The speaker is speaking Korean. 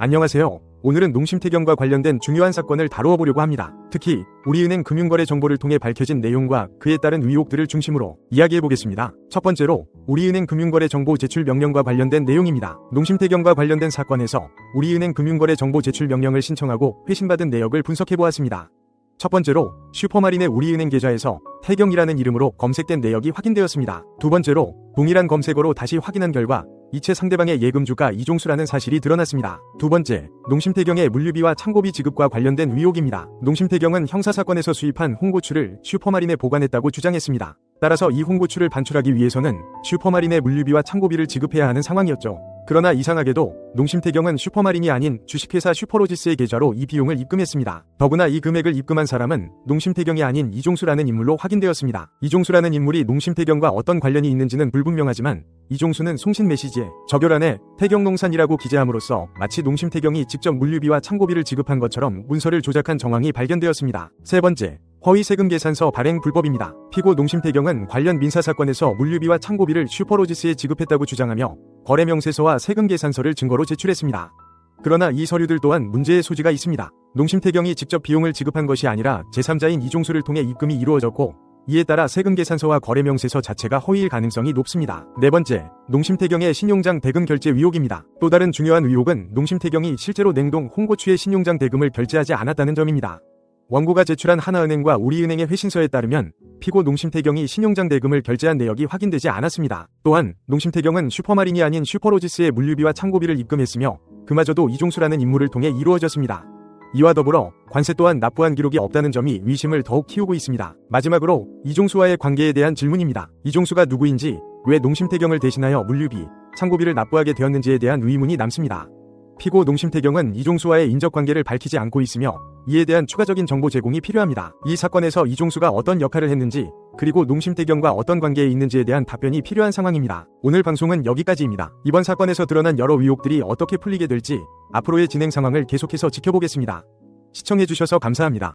안녕하세요. 오늘은 농심태경과 관련된 중요한 사건을 다루어 보려고 합니다. 특히 우리은행 금융거래 정보를 통해 밝혀진 내용과 그에 따른 의혹들을 중심으로 이야기해 보겠습니다. 첫 번째로 우리은행 금융거래 정보 제출 명령과 관련된 내용입니다. 농심태경과 관련된 사건에서 우리은행 금융거래 정보 제출 명령을 신청하고 회신받은 내역을 분석해 보았습니다. 첫 번째로 슈퍼마린의 우리은행 계좌에서 태경이라는 이름으로 검색된 내역이 확인되었습니다. 두 번째로 동일한 검색어로 다시 확인한 결과 이체 상대방의 예금주가 이종수라는 사실이 드러났습니다. 두 번째, 농심태경의 물류비와 창고비 지급과 관련된 의혹입니다. 농심태경은 형사사건에서 수입한 홍고추를 슈퍼마린에 보관했다고 주장했습니다. 따라서 이 홍고추를 반출하기 위해서는 슈퍼마린의 물류비와 창고비를 지급해야 하는 상황이었죠. 그러나 이상하게도 농심태경은 슈퍼마린이 아닌 주식회사 슈퍼로지스의 계좌로 이 비용을 입금했습니다. 더구나 이 금액을 입금한 사람은 농심태경이 아닌 이종수라는 인물로 확인되었습니다. 이종수라는 인물이 농심태경과 어떤 관련이 있는지는 불분명하지만 이종수는 송신 메시지에 적열안에 태경농산이라고 기재함으로써 마치 농심태경이 직접 물류비와 창고비를 지급한 것처럼 문서를 조작한 정황이 발견되었습니다. 세 번째, 허위 세금 계산서 발행 불법입니다. 피고 농심태경은 관련 민사 사건에서 물류비와 창고비를 슈퍼로지스에 지급했다고 주장하며 거래 명세서와 세금 계산서를 증거로 제출했습니다. 그러나 이 서류들 또한 문제의 소지가 있습니다. 농심태경이 직접 비용을 지급한 것이 아니라 제3자인 이종수를 통해 입금이 이루어졌고 이에 따라 세금 계산서와 거래 명세서 자체가 허위일 가능성이 높습니다. 네 번째, 농심태경의 신용장 대금 결제 의혹입니다. 또 다른 중요한 의혹은 농심태경이 실제로 냉동 홍고추의 신용장 대금을 결제하지 않았다는 점입니다. 원고가 제출한 하나은행과 우리은행의 회신서에 따르면 피고 농심태경이 신용장 대금을 결제한 내역이 확인되지 않았습니다. 또한 농심태경은 슈퍼마린이 아닌 슈퍼로지스의 물류비와 창고비를 입금했으며 그마저도 이종수라는 인물을 통해 이루어졌습니다. 이와 더불어 관세 또한 납부한 기록이 없다는 점이 의심을 더욱 키우고 있습니다. 마지막으로 이종수와의 관계에 대한 질문입니다. 이종수가 누구인지 왜 농심태경을 대신하여 물류비, 창고비를 납부하게 되었는지에 대한 의문이 남습니다. 피고 농심태경은 이종수와의 인적관계를 밝히지 않고 있으며 이에 대한 추가적인 정보 제공이 필요합니다. 이 사건에서 이종수가 어떤 역할을 했는지 그리고 농심태경과 어떤 관계에 있는지에 대한 답변이 필요한 상황입니다. 오늘 방송은 여기까지입니다. 이번 사건에서 드러난 여러 의혹들이 어떻게 풀리게 될지 앞으로의 진행 상황을 계속해서 지켜보겠습니다. 시청해주셔서 감사합니다.